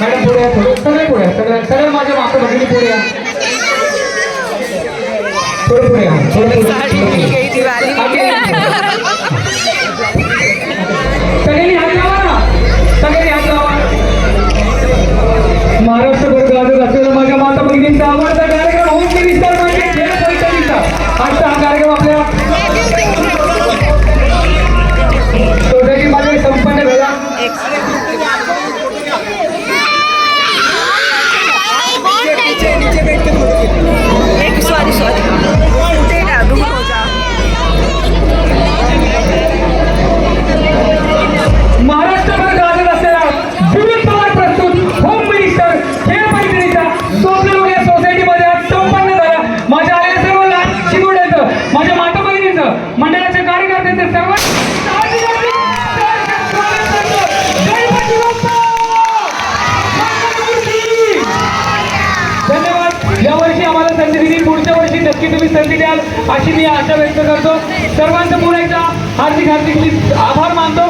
Madam पुढे सगळे पुढे सगळ्या सगळ्या माझ्या माता भगिनी पुढे या. पुढे पुढे. या. मंडळाचे बहिणींचं मंडळाच्या कार्यकर्त्यांचं सर्व धन्यवाद. या वर्षी आम्हाला संधी दिली. पुढच्या वर्षी नक्की तुम्ही संधी द्याल अशी मी आशा व्यक्त करतो. सर्वांचं पुन्हा एकदा हार्दिक हार्दिक आभार मानतो.